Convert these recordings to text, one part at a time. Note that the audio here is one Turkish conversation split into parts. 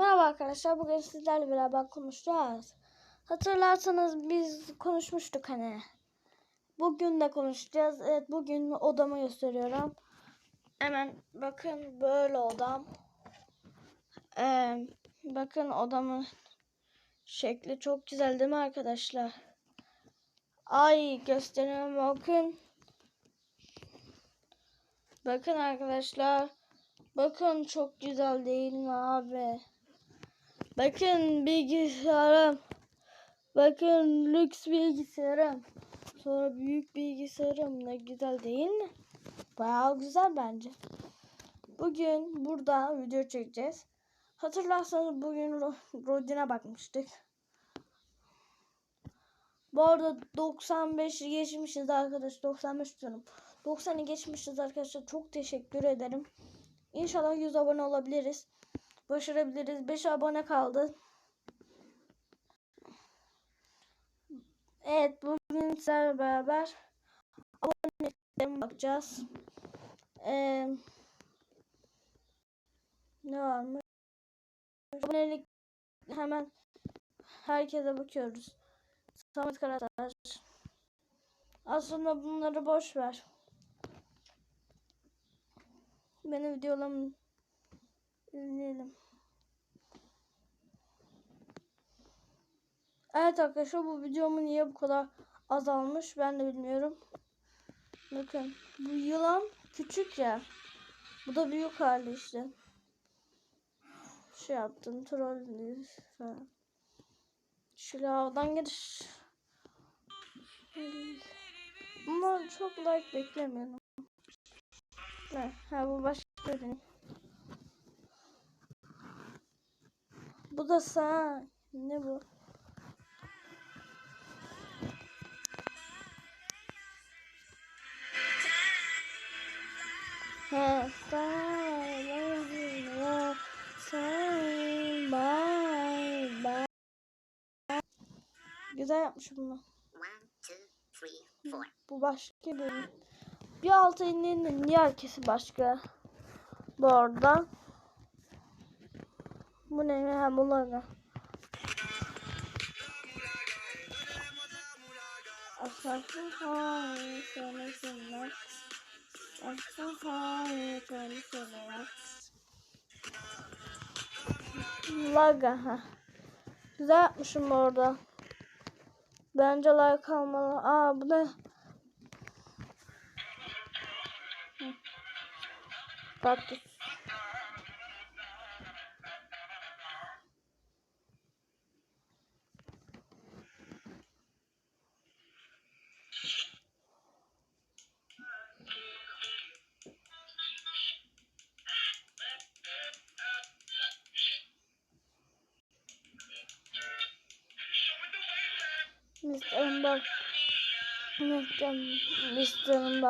Merhaba arkadaşlar. Bugün sizlerle beraber konuşacağız. Hatırlarsanız biz konuşmuştuk hani. Bugün de konuşacağız. Evet bugün odamı gösteriyorum. Hemen bakın böyle odam. Ee, bakın odamın şekli çok güzel değil mi arkadaşlar? Ay gösteriyorum bakın. Bakın arkadaşlar. Bakın çok güzel değil mi abi? Bakın bilgisayarım. Bakın lüks bilgisayarım. Sonra büyük bilgisayarım. Ne güzel değil mi? Bayağı güzel bence. Bugün burada video çekeceğiz. Hatırlarsanız bugün Ro- Rodin'e bakmıştık. Bu arada 95 geçmişiz arkadaş. 95 diyorum. 90'ı geçmişiz arkadaşlar. Çok teşekkür ederim. İnşallah 100 abone olabiliriz. Başarabiliriz. 5 abone kaldı. Evet bugün sizlerle beraber aboneliklerime bakacağız. Ee, ne varmış? Abonelik hemen herkese bakıyoruz. Samet Karataş. Aslında bunları boş ver. Benim videolarımı izleyelim. Evet arkadaşlar bu videomu niye bu kadar azalmış ben de bilmiyorum. Bakın bu yılan küçük ya. Bu da büyük hali işte. Şey yaptım troll falan. Silahdan giriş. Bunlar çok like beklemiyorum. Ne? Ha bu başka biri. Bu da sağ. Ne bu? Güzel yapmışım bunu. Bu başka bir. Bir altı inlerin niye herkesi başka? Bu arada. Bu ne? Ha bunlar ne? Hayır konuşulmaz. Asafı hayır konuşulmaz. Laga ha. Güzel yapmışım orada. Bence like almalı. Aa bu ne? Kaktüs.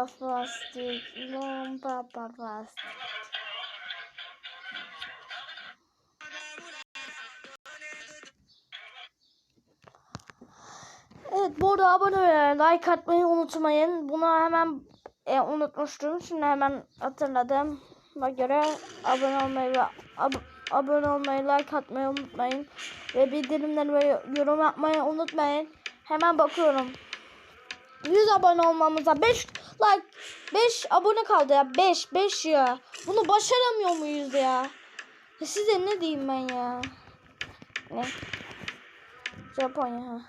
Buffastic Long Papa Fast Evet bu arada abone ve like atmayı unutmayın. Bunu hemen e, unutmuştum. Şimdi hemen hatırladım. Buna göre abone olmayı ve ab- abone olmayı, like atmayı unutmayın. Ve bildirimleri ve yorum yapmayı unutmayın. Hemen bakıyorum. 100 abone olmamıza 5 like 5 abone kaldı ya 5 5 ya. Bunu başaramıyor muyuz ya? ya size ne diyeyim ben ya? Ne? Japonya ha.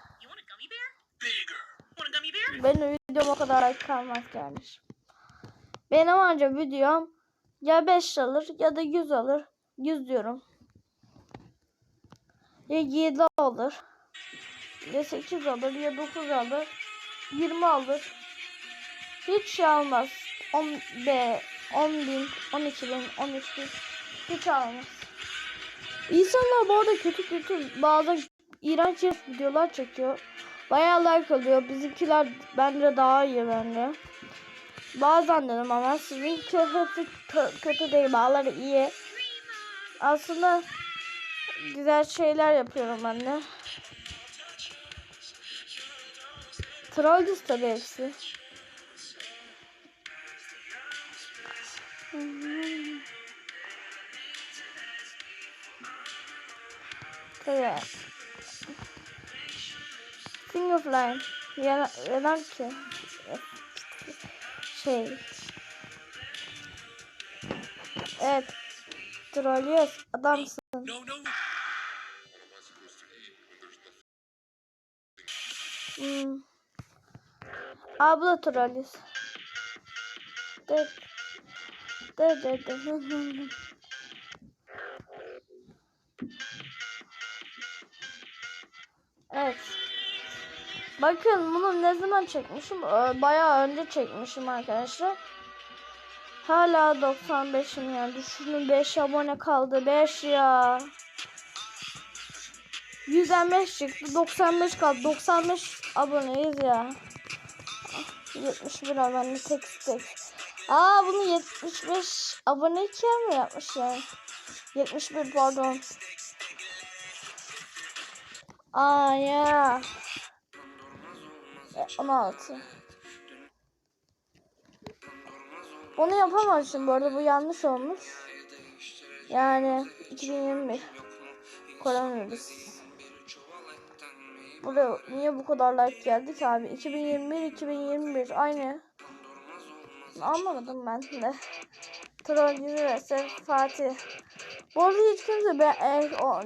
Benim videom o kadar like kalmaz kardeşim. Benim anca videom ya 5 alır ya da 100 alır. 100 diyorum. Ya 7 alır. Ya 8 alır ya 9 alır. 20 alır. Hiç şey almaz. 10 B 10 bin, 12 bin, 13 bin. Hiç almaz. İnsanlar bu arada kötü kötü bazen iğrenç videolar çekiyor. Bayağı like alıyor. Bizimkiler bence daha iyi bence. Bazen dedim ama sizin kötü kötü değil. Bağları iyi. Aslında güzel şeyler yapıyorum ben de. Trollüz tabii hepsi. Tabii. Single Flame. Ya, neden ki? Şey. Evet. Trollüyoruz. Adamsın. Hmm. Abla trollüyoruz. De. De de de. Hı hı. Evet. Bakın bunu ne zaman çekmişim? Ee, Bayağı önce çekmişim arkadaşlar. Hala 95'im yani. Düşünün 5 abone kaldı. 5 ya. 100'den 5 çıktı. 95 kaldı. 95 aboneyiz ya. 71 abone tek tek. Aa bunu 75 aboneyken mi yapmış yani? 71 pardon. Aa ya. E, 16. Bunu yapamamışım bu arada bu yanlış olmuş. Yani 2021 koronavirüs. Buraya niye bu kadar like geldi ki abi? 2021 2021 aynı. Anlamadım ben de. Troll gibi vs Fatih. Bu arada hiç kimse be, e, o,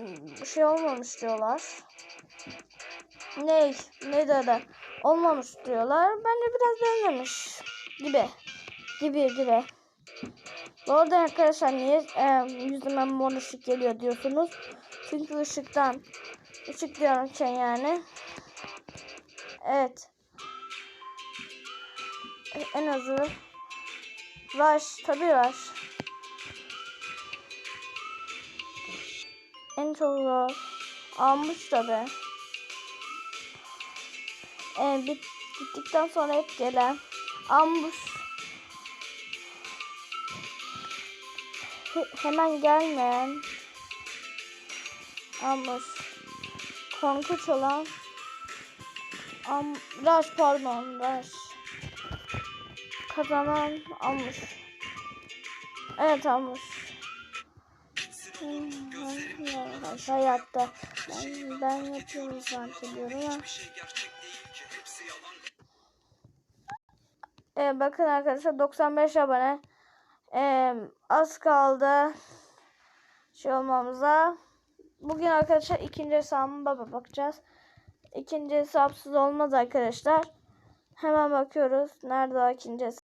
şey olmamış diyorlar. Ne? Ne dedi? Olmamış diyorlar. Bence biraz benzemiş gibi. Gibi gibi. Bu arada arkadaşlar niye e, yüzüme mor ışık geliyor diyorsunuz. Çünkü ışıktan. Işık diyorum şey yani. Evet. En azı. Rush. Tabii Rush. En çok zor. Almış tabii. Ee, bit, bittikten sonra hep gelen. Ambush. He- hemen gelmeyen. Ambush. Korkunç olan. Am Rush pardon. Rush. Kazanan Ambush. Evet Ambush. Hmm, hay- Hayatta. Ben, ben yapıyorum zannediyorum ya. Ee, bakın arkadaşlar 95 abone. Ee, az kaldı şey olmamıza. Bugün arkadaşlar ikinci hesabıma bakacağız. İkinci hesapsız olmaz arkadaşlar. Hemen bakıyoruz. Nerede o ikinci hesap?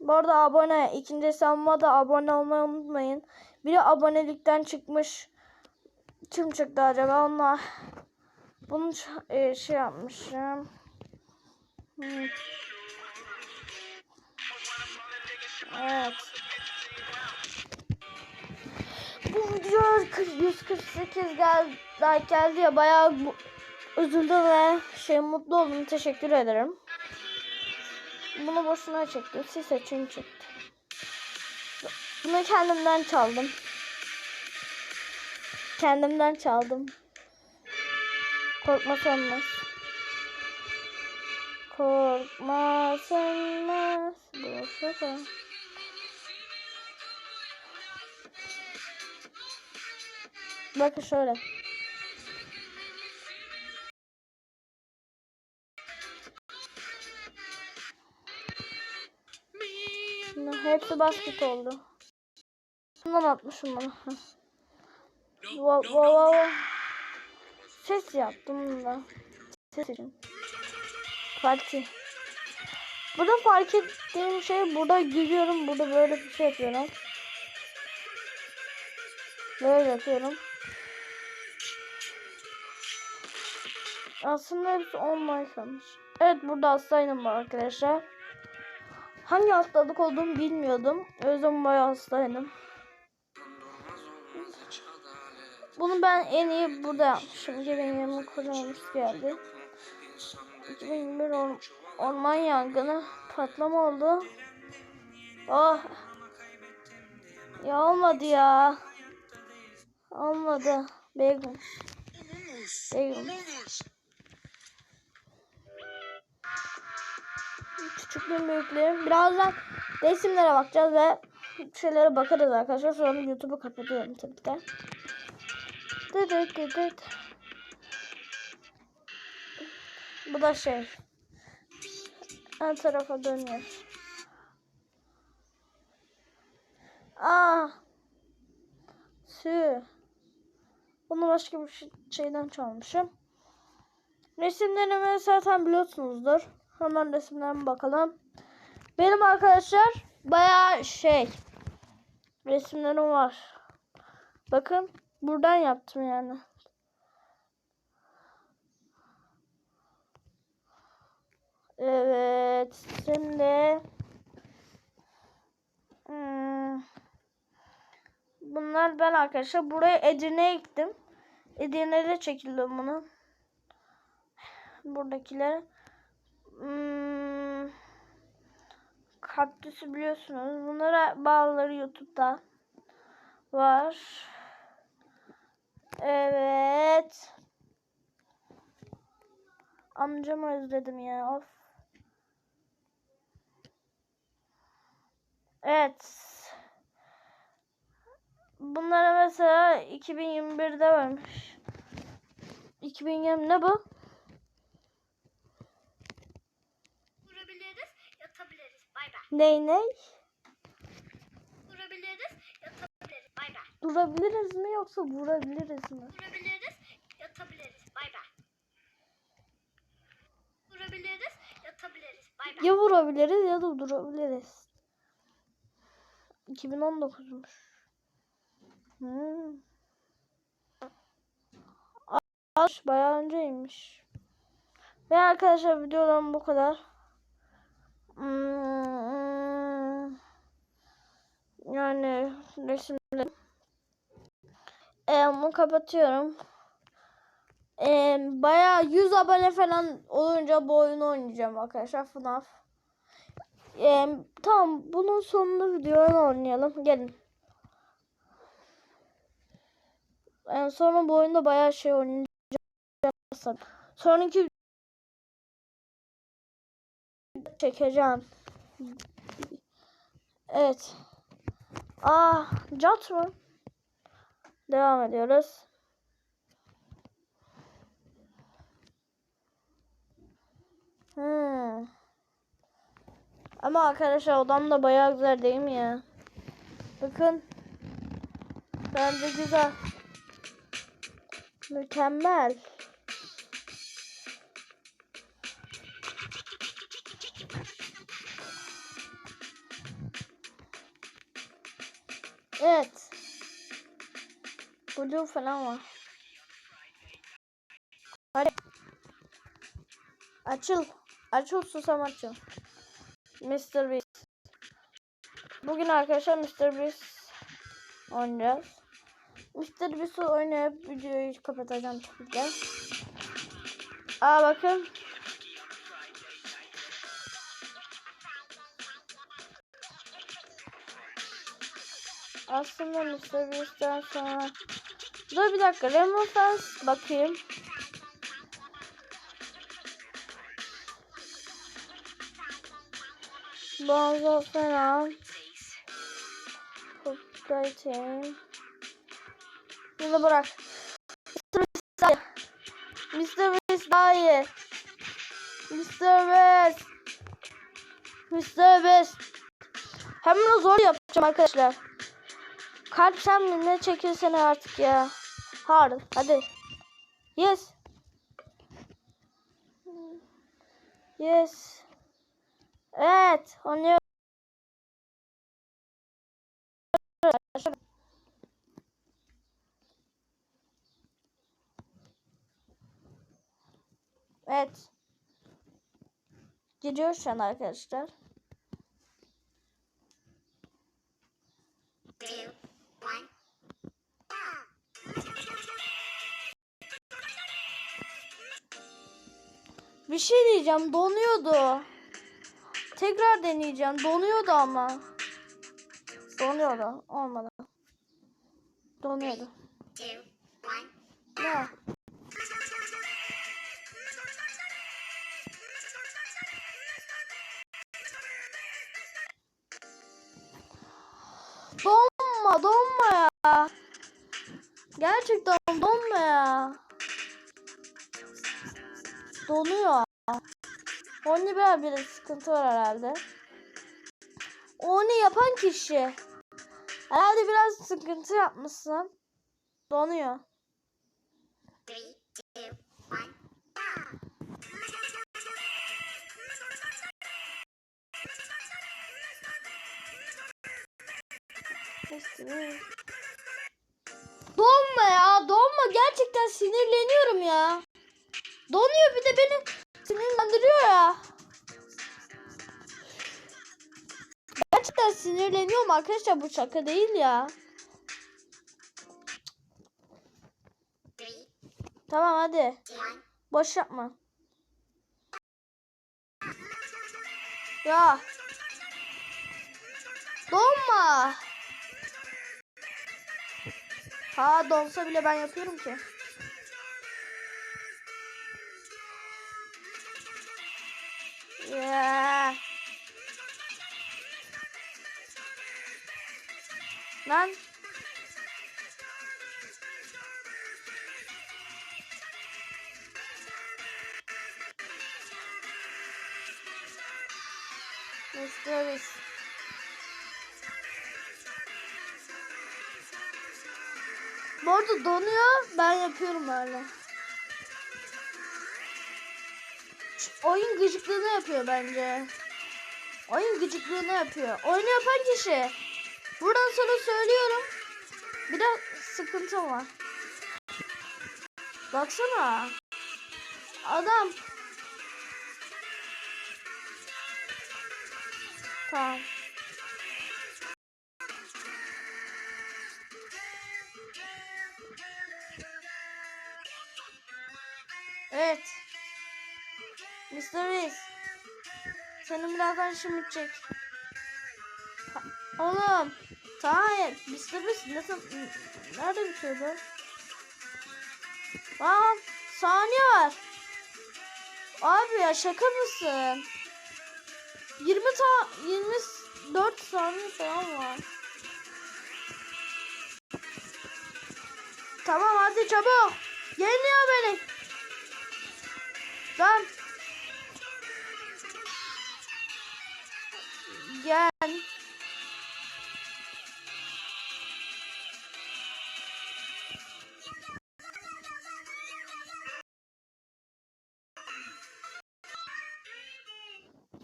Bu arada abone. ikinci hesabıma da abone olmayı unutmayın. Biri abonelikten çıkmış. Kim çıktı acaba? Onlar bunu e, şey yapmışım. Hmm. Evet. Bu video 40 148 geldi, like geldi ya bayağı üzüldüm ve şey mutlu oldum. Teşekkür ederim. Bunu boşuna çektim. Siz seçin çıktı. Bunu kendimden çaldım. Kendimden çaldım. Korkma sönmez. Korkma sönmez. Bu şaka. Bakın şöyle. Hepsi basket oldu. Bundan atmışım bunu. Wow, wow, wow. Ses yaptım bunda. Ses için. Parti. Burada fark ettiğim şey burada gülüyorum. Burada böyle bir şey yapıyorum. Böyle yapıyorum. Aslında hepsi 10 like almış. Evet burada hastaydım var arkadaşlar. Hangi hastalık olduğumu bilmiyordum. O yüzden bayağı hastaydım. Bunu ben en iyi burada yapmışım. 2020 koronavirüs geldi. 2021 or- orman yangını patlama oldu. Oh. Ya olmadı ya. Olmadı. Begum. Begum. Küçüklüğüm büyüklüğüm. Birazdan resimlere bakacağız ve şeylere bakarız arkadaşlar. Sonra YouTube'u kapatıyorum tabii ki. Dıt dıt. Bu da şey. Ön tarafa dönüyor. Aa. Sü. Bunu başka bir şey- şeyden çalmışım. Resimlerimi zaten biliyorsunuzdur. Hemen resimlerime bakalım. Benim arkadaşlar bayağı şey resimlerim var. Bakın buradan yaptım yani. Evet şimdi hmm, bunlar ben arkadaşlar buraya Edirne'ye gittim. Edirne'de çekildim bunu. Buradakiler hmm, kaktüsü biliyorsunuz. Bunlara bağları YouTube'da var. Evet. Amcamı özledim ya. Of. Evet. Bunlara mesela 2021'de varmış. 2020 ne bu? Vurabiliriz, yatabiliriz. Bay bay. Ney ney? Vurabiliriz, yatabiliriz. Bay bay. Durabiliriz mi yoksa vurabiliriz mi? Vurabiliriz, yatabiliriz. Bay bay. Vurabiliriz, yatabiliriz. Bay bay. Ya vurabiliriz ya da durabiliriz. 2019'muş. Hmm. Aş bayağı önceymiş. Ve arkadaşlar videodan bu kadar. Hmm. Yani resimlerim. Ee, bunu kapatıyorum. Ee, bayağı 100 abone falan olunca bu oyunu oynayacağım arkadaşlar FNAF. Ee, tamam bunun sonunda videoyu oynayalım. Gelin. Ee, sonra bu oyunda bayağı şey oynayacağım. Sonraki çekeceğim. Evet. Aa, cat mı? Devam ediyoruz. Hmm. Ama arkadaşlar odam da bayağı güzel değil mi ya? Bakın. Bence güzel. Mükemmel. Evet. Blue falan var. Hadi. Açıl. Açıl susam açıl. Mr. Beast. Bugün arkadaşlar Mr. Beast oynayacağız. Mr. Beast'i oynayıp videoyu kapatacağım tabii ki. Aa bakın. Aslında. Beast'ten sonra... Dur bir dakika. Fence bakayım. Bonzo falan. Updating. Bunu bırak. Mr. Beast daha iyi. Mr. İyi. Mr. Beast. Hemen zor yapacağım arkadaşlar. Kalp sen ne çekilsene artık ya. Hard. Hadi. Yes. Yes. Evet. Onu Evet. Gidiyor şu an arkadaşlar. Bir şey diyeceğim. Donuyordu. Tekrar deneyeceğim. Donuyordu ama. Donuyordu. Olmadı. Donuyordu. Ne? Donma, donma ya. Gerçekten donma ya. Donuyor. Onda biraz bir sıkıntı var herhalde. Onu yapan kişi. Herhalde biraz sıkıntı yapmışsın. Donuyor. Donma ya donma gerçekten sinirleniyorum ya. Donuyor bir de beni sinirlendiriyor ya. Gerçekten sinirleniyorum arkadaşlar bu şaka değil ya. Tamam hadi boş yapma. Ya. Donma. Ha donsa bile ben yapıyorum ki. Ya. Lan. Mr. Beast. Bu arada donuyor. Ben yapıyorum öyle. Oyun gıcıklığını yapıyor bence. Oyun gıcıklığını yapıyor. Oyunu yapan kişi. Buradan sonra söylüyorum. Biraz sıkıntı var. Baksana. Adam. Tamam. Evet. Mr. Reis. Senin birazdan işin bitecek. Oğlum. Tamam. Mr. Reis nasıl... Nerede bitiyordu? Aa, saniye var. Abi ya şaka mısın? 20 ta 24 saniye falan var. Tamam hadi çabuk. Yeniliyor beni. Lan. Gel.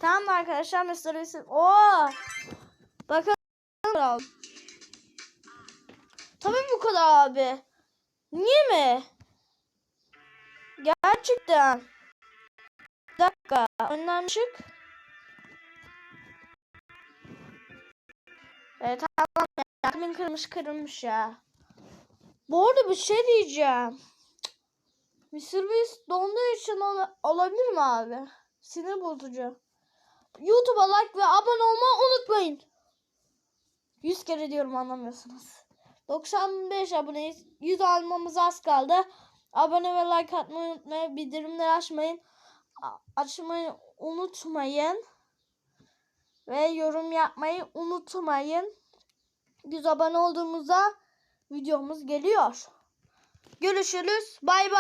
Tamam arkadaşlar Mr. Beast'in. Oo. Bakın. Tabii bu kadar abi. Niye mi? Gerçekten. Bir dakika. Önden çık. Evet tamam ya. Aklım kırmış kırılmış ya. Bu arada bir şey diyeceğim. Mr. Beast donduğu için ol- olabilir mi abi? Sinir bozucu. YouTube'a like ve abone olmayı unutmayın. 100 kere diyorum anlamıyorsunuz. 95 aboneyiz. 100 almamız az kaldı. Abone ve like atmayı unutmayın. Bildirimleri açmayın. Açmayı unutmayın. Ve yorum yapmayı unutmayın. 100 abone olduğumuzda videomuz geliyor. Görüşürüz. Bay bay.